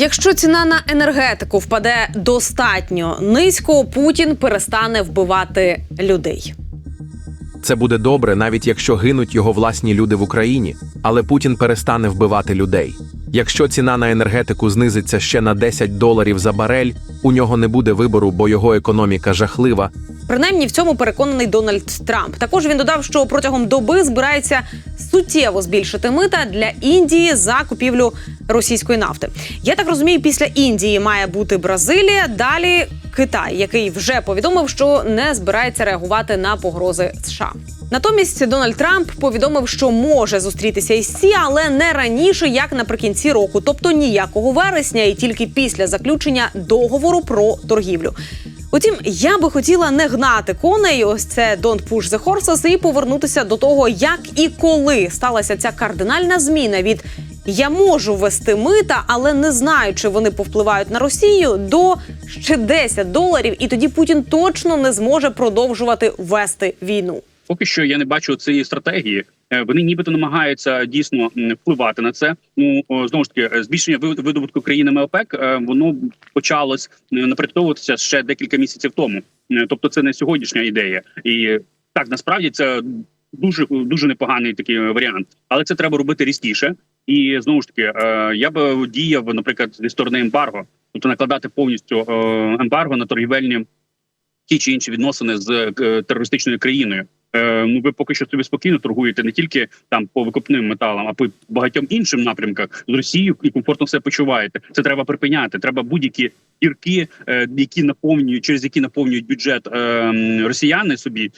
Якщо ціна на енергетику впаде достатньо низько, Путін перестане вбивати людей. Це буде добре, навіть якщо гинуть його власні люди в Україні, але Путін перестане вбивати людей. Якщо ціна на енергетику знизиться ще на 10 доларів за барель, у нього не буде вибору, бо його економіка жахлива. Принаймні в цьому переконаний Дональд Трамп. Також він додав, що протягом доби збирається суттєво збільшити мита для Індії за купівлю російської нафти. Я так розумію, після Індії має бути Бразилія. Далі Китай, який вже повідомив, що не збирається реагувати на погрози США. Натомість Дональд Трамп повідомив, що може зустрітися із Сі, але не раніше, як наприкінці року, тобто ніякого вересня, і тільки після заключення договору про торгівлю. Утім, я би хотіла не гнати коней. Ось це Don't push the horses, і повернутися до того, як і коли сталася ця кардинальна зміна від я можу ввести мита, але не знаю, чи вони повпливають на Росію до ще 10 доларів, і тоді Путін точно не зможе продовжувати вести війну. Поки що я не бачу цієї стратегії. Е, Вони нібито намагаються дійсно впливати на це. Ну знову ж таки, е, збільшення ви- видобутку країнами ОПЕК е, воно почалось напрацьовуватися ще декілька місяців тому. Тобто, це не сьогоднішня ідея, і так насправді це дуже дуже непоганий такий варіант, але це треба робити різкіше. І знову ж таки, е, я би діяв, наприклад, зі сторони ембарго, тобто накладати повністю е, ембарго на торгівельні ті чи інші відносини з е, терористичною країною. Е, ну ви поки що собі спокійно торгуєте не тільки там по викопним металам, а по багатьом іншим напрямках з Росією і комфортно все почуваєте. Це треба припиняти. Треба будь-які дірки, е, які наповнюють через які наповнюють бюджет е, росіяни собі.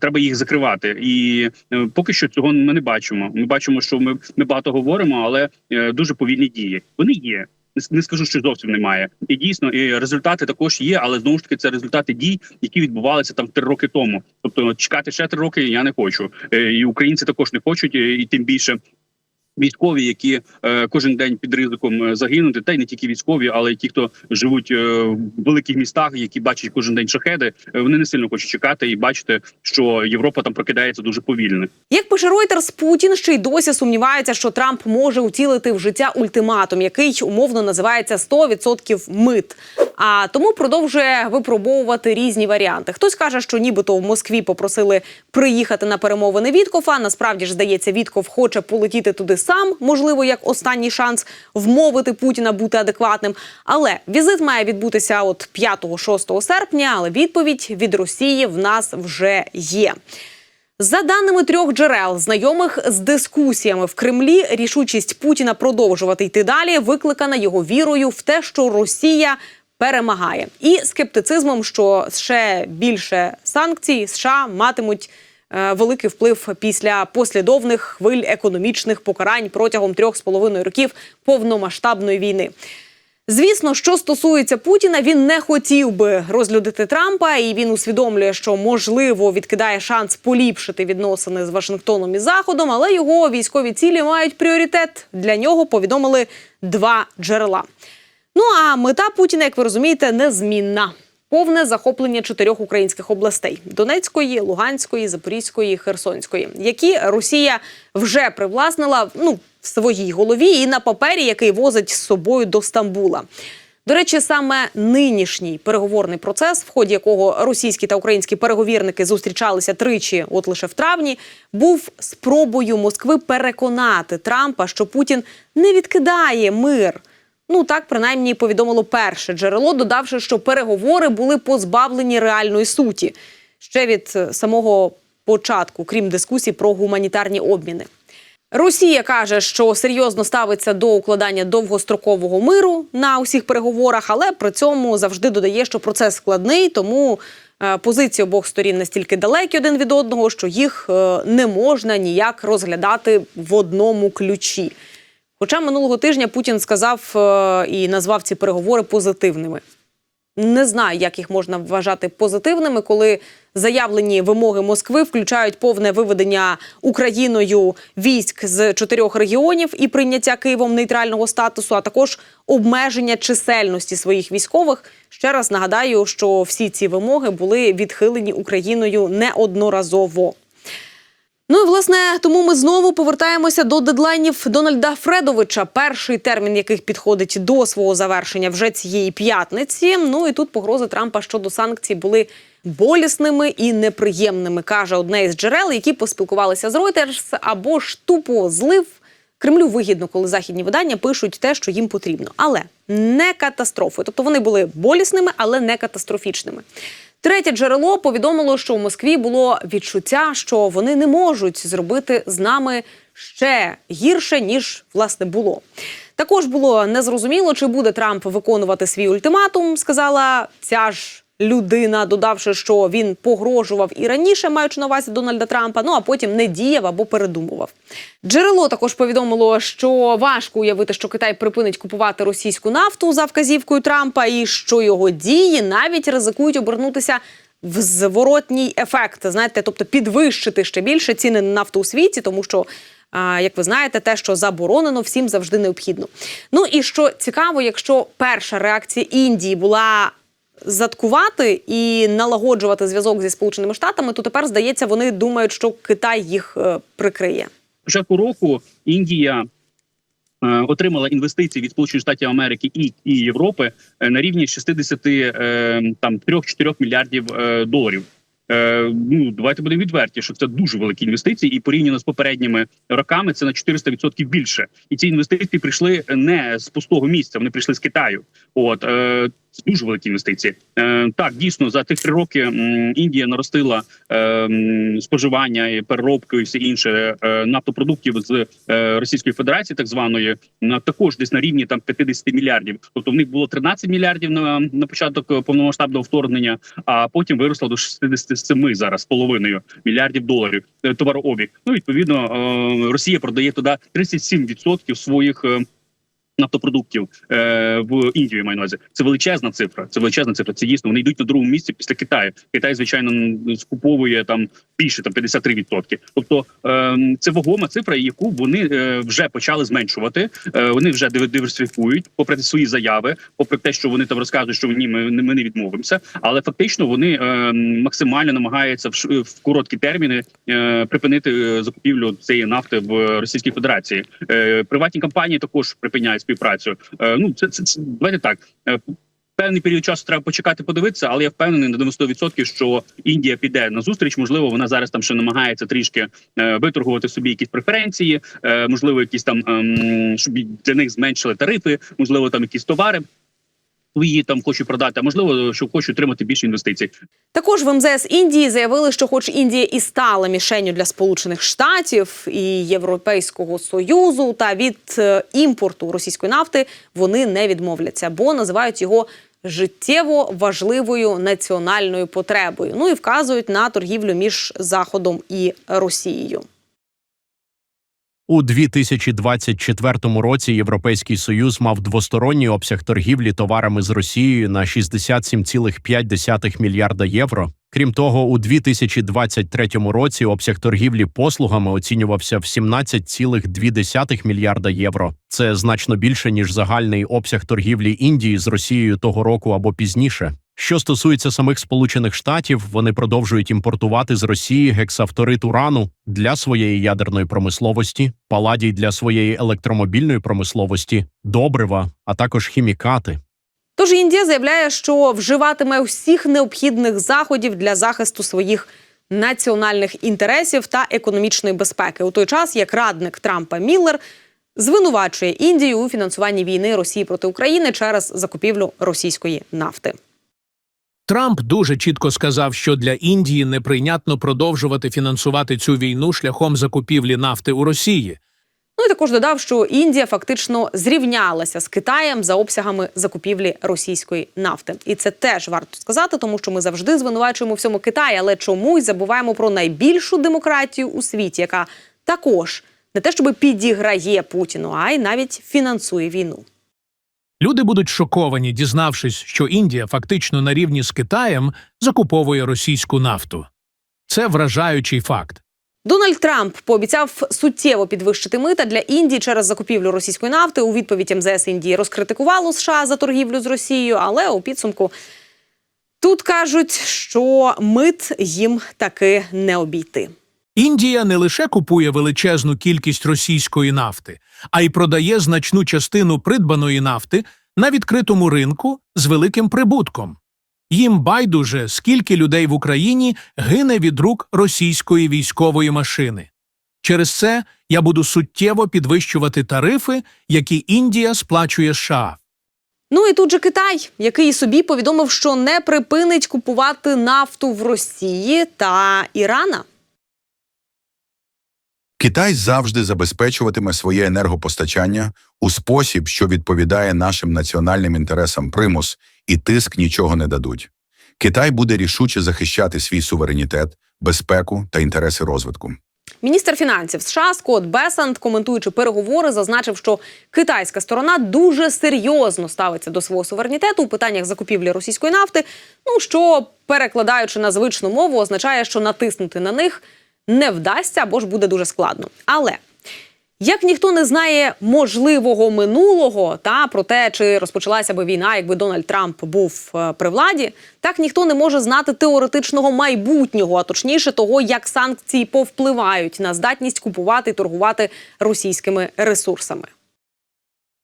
Треба їх закривати. І поки що цього ми не бачимо. Ми бачимо, що ми, ми багато говоримо, але дуже повільні дії. Вони є. Не скажу, що зовсім немає, і дійсно і результати також є, але знову ж таки це результати дій, які відбувалися там три роки тому. Тобто чекати ще три роки я не хочу, Е, і українці також не хочуть, е, і тим більше. Військові, які е, кожен день під ризиком е, загинути, та й не тільки військові, але й ті, хто живуть е, в великих містах, які бачать кожен день шахеди, е, вони не сильно хочуть чекати і бачити, що Європа там прокидається дуже повільно. Як пише Reuters, Путін ще й досі сумнівається, що Трамп може утілити в життя ультиматум, який умовно називається 100% мит. А тому продовжує випробовувати різні варіанти. Хтось каже, що нібито в Москві попросили приїхати на перемовини Віткофа. Насправді ж здається, Вітков хоче полетіти туди сам, можливо, як останній шанс вмовити Путіна бути адекватним. Але візит має відбутися от 5-6 серпня. Але відповідь від Росії в нас вже є. За даними трьох джерел, знайомих з дискусіями в Кремлі, рішучість Путіна продовжувати йти далі викликана його вірою в те, що Росія перемагає, і скептицизмом, що ще більше санкцій США матимуть великий вплив після послідовних хвиль економічних покарань протягом трьох з половиною років повномасштабної війни. Звісно, що стосується Путіна, він не хотів би розлюдити Трампа, і він усвідомлює, що можливо відкидає шанс поліпшити відносини з Вашингтоном і Заходом, але його військові цілі мають пріоритет. Для нього повідомили два джерела. Ну а мета Путіна, як ви розумієте, незмінна. Повне захоплення чотирьох українських областей: Донецької, Луганської, Запорізької, Херсонської, які Росія вже привласнила ну в своїй голові і на папері, який возить з собою до Стамбула. До речі, саме нинішній переговорний процес, в ході якого російські та українські переговірники зустрічалися тричі, от лише в травні, був спробою Москви переконати Трампа, що Путін не відкидає мир. Ну так принаймні повідомило перше джерело, додавши, що переговори були позбавлені реальної суті ще від е, самого початку, крім дискусій про гуманітарні обміни. Росія каже, що серйозно ставиться до укладання довгострокового миру на усіх переговорах, але при цьому завжди додає, що процес складний, тому е, позиції обох сторін настільки далекі один від одного, що їх е, не можна ніяк розглядати в одному ключі. Хоча минулого тижня Путін сказав е, і назвав ці переговори позитивними. Не знаю, як їх можна вважати позитивними, коли заявлені вимоги Москви включають повне виведення Україною військ з чотирьох регіонів і прийняття Києвом нейтрального статусу, а також обмеження чисельності своїх військових. Ще раз нагадаю, що всі ці вимоги були відхилені Україною неодноразово. Ну і власне тому ми знову повертаємося до дедлайнів Дональда Фредовича, перший термін яких підходить до свого завершення вже цієї п'ятниці. Ну і тут погрози Трампа щодо санкцій були болісними і неприємними, каже одне із джерел, які поспілкувалися з Reuters, або ж тупо злив. Кремлю вигідно, коли західні видання пишуть те, що їм потрібно, але не катастрофою. Тобто вони були болісними, але не катастрофічними. Третє джерело повідомило, що у Москві було відчуття, що вони не можуть зробити з нами ще гірше ніж власне було. Також було незрозуміло, чи буде Трамп виконувати свій ультиматум. Сказала ця ж людина, додавши, що він погрожував і раніше, маючи на увазі Дональда Трампа. Ну а потім не діяв або передумував. Джерело також повідомило, що важко уявити, що Китай припинить купувати російську нафту за вказівкою Трампа, і що його дії навіть ризикують обернутися в зворотній ефект. Знаєте, тобто підвищити ще більше ціни на нафту у світі, тому що. Як ви знаєте, те, що заборонено, всім завжди необхідно. Ну і що цікаво, якщо перша реакція Індії була заткувати і налагоджувати зв'язок зі Сполученими Штатами, то тепер здається, вони думають, що Китай їх е, прикриє. початку року Індія е, отримала інвестиції від Сполучених Штатів Америки і, і Європи е, на рівні 60 е, там 3-4 мільярдів доларів. Ну давайте будемо відверті, що це дуже великі інвестиції, і порівняно з попередніми роками це на 400% більше. І ці інвестиції прийшли не з пустого місця, вони прийшли з Китаю. От дуже великі інвестиції. Е, так, дійсно, за тих три роки Індія наростила е, споживання і переробку і все інше нафтопродуктів з е, Російської Федерації, так званої, на також десь на рівні там 50 мільярдів. Тобто в них було 13 мільярдів на, на початок повномасштабного вторгнення, а потім виросло до 67 зараз половиною мільярдів доларів товарообіг. Ну відповідно, Росія продає туди 37% своїх. Е, Нафтопродуктів е, в Індію маю на увазі. Це величезна цифра. Це величезна цифра. Це дійсно вони йдуть на другому місці після Китаю. Китай, звичайно, скуповує там більше там 53%. Тобто е, це вагома цифра, яку вони е, вже почали зменшувати. Е, вони вже диверсифікують, попри свої заяви, попри те, що вони там розказують, що ні, ми, ми не відмовимося. Але фактично вони е, максимально намагаються в, ш- в короткі терміни е, припинити е, закупівлю цієї нафти в Російській Федерації. Е, приватні компанії також припиняють співпрацю. Е, ну це, це, це давайте так. Е, Певний період часу треба почекати, подивитися, але я впевнений на 90%, що Індія піде на зустріч. Можливо, вона зараз там ще намагається трішки е, виторгувати собі якісь преференції, е, можливо, якісь там е, щоб для них зменшили тарифи, можливо, там якісь товари свої там хочуть продати, а можливо, що хочуть отримати більше інвестицій. Також в МЗС Індії заявили, що, хоч Індія і стала мішенню для Сполучених Штатів і Європейського союзу, та від е, імпорту російської нафти вони не відмовляться, бо називають його життєво важливою національною потребою. Ну і вказують на торгівлю між Заходом і Росією. У 2024 році Європейський Союз мав двосторонній обсяг торгівлі товарами з Росією на 67,5 мільярда євро. Крім того, у 2023 році обсяг торгівлі послугами оцінювався в 17,2 мільярда євро. Це значно більше ніж загальний обсяг торгівлі Індії з Росією того року або пізніше. Що стосується самих Сполучених Штатів, вони продовжують імпортувати з Росії гексафторит урану для своєї ядерної промисловості, паладій для своєї електромобільної промисловості, добрива, а також хімікати. Тож Індія заявляє, що вживатиме всіх необхідних заходів для захисту своїх національних інтересів та економічної безпеки, у той час як радник Трампа Міллер звинувачує Індію у фінансуванні війни Росії проти України через закупівлю російської нафти. Трамп дуже чітко сказав, що для Індії неприйнятно продовжувати фінансувати цю війну шляхом закупівлі нафти у Росії. Ну і також додав, що Індія фактично зрівнялася з Китаєм за обсягами закупівлі російської нафти. І це теж варто сказати, тому що ми завжди звинувачуємо всьому Китай, але чомусь забуваємо про найбільшу демократію у світі, яка також не те, щоб підіграє Путіну, а й навіть фінансує війну. Люди будуть шоковані, дізнавшись, що Індія фактично на рівні з Китаєм закуповує російську нафту. Це вражаючий факт. Дональд Трамп пообіцяв суттєво підвищити мита для Індії через закупівлю російської нафти. У відповідь МЗС Індії розкритикувало США за торгівлю з Росією, але у підсумку тут кажуть, що мит їм таки не обійти. Індія не лише купує величезну кількість російської нафти, а й продає значну частину придбаної нафти на відкритому ринку з великим прибутком. Їм байдуже, скільки людей в Україні гине від рук російської військової машини. Через це я буду суттєво підвищувати тарифи, які Індія сплачує США. Ну і тут же Китай, який собі повідомив, що не припинить купувати нафту в Росії та Ірана. Китай завжди забезпечуватиме своє енергопостачання у спосіб, що відповідає нашим національним інтересам примус, і тиск нічого не дадуть. Китай буде рішуче захищати свій суверенітет, безпеку та інтереси розвитку. Міністр фінансів США Скотт Бесант, коментуючи переговори, зазначив, що китайська сторона дуже серйозно ставиться до свого суверенітету у питаннях закупівлі російської нафти. Ну що перекладаючи на звичну мову, означає, що натиснути на них не вдасться або ж буде дуже складно. Але як ніхто не знає можливого минулого та про те, чи розпочалася би війна, якби Дональд Трамп був е, при владі, так ніхто не може знати теоретичного майбутнього, а точніше того, як санкції повпливають на здатність купувати і торгувати російськими ресурсами.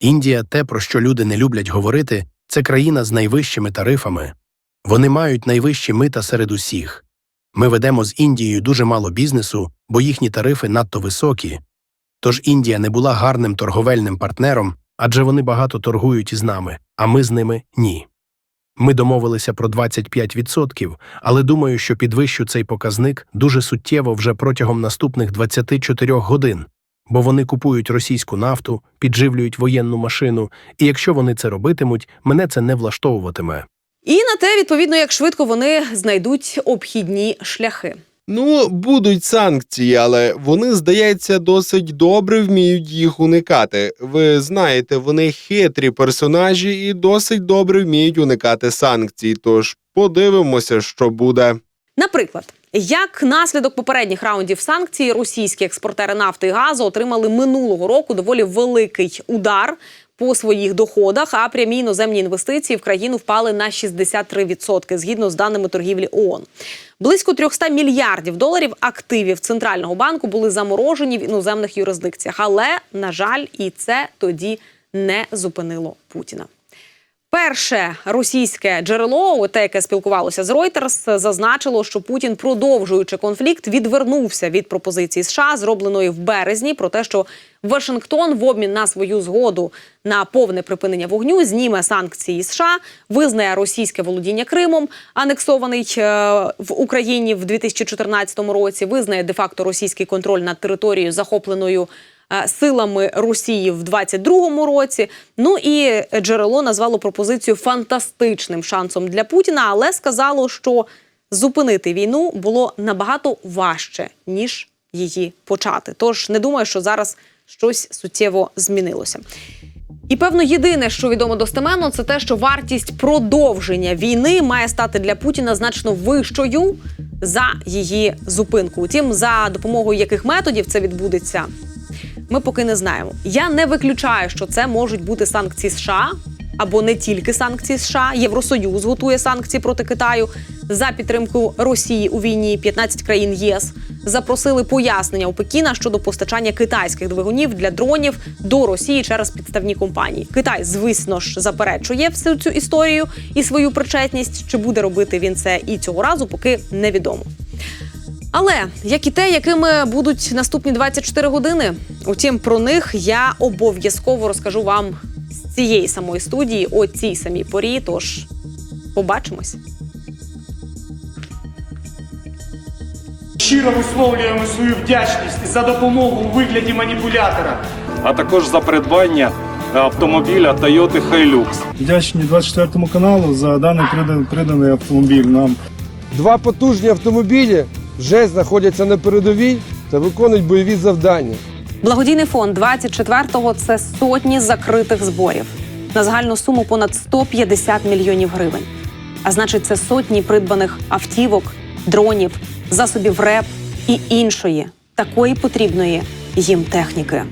Індія, те, про що люди не люблять говорити, це країна з найвищими тарифами. Вони мають найвищі мита серед усіх. Ми ведемо з Індією дуже мало бізнесу, бо їхні тарифи надто високі. Тож Індія не була гарним торговельним партнером, адже вони багато торгують із нами, а ми з ними ні. Ми домовилися про 25%, але думаю, що підвищу цей показник дуже суттєво вже протягом наступних 24 годин бо вони купують російську нафту, підживлюють воєнну машину, і якщо вони це робитимуть, мене це не влаштовуватиме. І на те, відповідно, як швидко вони знайдуть обхідні шляхи. Ну, будуть санкції, але вони, здається, досить добре вміють їх уникати. Ви знаєте, вони хитрі персонажі і досить добре вміють уникати санкцій. Тож подивимося, що буде. Наприклад, як наслідок попередніх раундів санкцій, російські експортери нафти і газу отримали минулого року доволі великий удар по своїх доходах, а прямі іноземні інвестиції в країну впали на 63%, згідно з даними торгівлі ООН. Близько 300 мільярдів доларів активів центрального банку були заморожені в іноземних юрисдикціях. Але на жаль, і це тоді не зупинило Путіна. Перше російське джерело, те, яке спілкувалося з Reuters, зазначило, що Путін, продовжуючи конфлікт, відвернувся від пропозиції США, зробленої в березні, про те, що Вашингтон в обмін на свою згоду на повне припинення вогню зніме санкції США, визнає російське володіння Кримом, анексований е, в Україні в 2014 році, визнає де-факто російський контроль над територією, захопленою силами Росії в 22-му році. Ну і джерело назвало пропозицію фантастичним шансом для Путіна, але сказало, що зупинити війну було набагато важче ніж її почати. Тож не думаю, що зараз щось суттєво змінилося. І певно, єдине, що відомо достеменно, це те, що вартість продовження війни має стати для Путіна значно вищою за її зупинку. Утім, за допомогою яких методів це відбудеться, ми поки не знаємо. Я не виключаю, що це можуть бути санкції США або не тільки санкції США. Євросоюз готує санкції проти Китаю за підтримку Росії у війні. 15 країн ЄС запросили пояснення у Пекіна щодо постачання китайських двигунів для дронів до Росії через підставні компанії. Китай, звісно ж, заперечує всю цю історію і свою причетність. Чи буде робити він це і цього разу, поки невідомо. Але як і те, якими будуть наступні 24 години, утім про них я обов'язково розкажу вам з цієї самої студії о цій самій порі. Тож побачимось. Щиро висловлюємо свою вдячність за допомогу у вигляді маніпулятора. а також за придбання автомобіля Toyota Hilux. Вдячні 24 каналу за даний приданий, приданий автомобіль нам. Два потужні автомобілі вже знаходяться на передовій та виконують бойові завдання. Благодійний фонд 24-го – це сотні закритих зборів на загальну суму понад 150 мільйонів гривень. А значить, це сотні придбаних автівок, дронів, засобів РЕП і іншої такої потрібної їм техніки.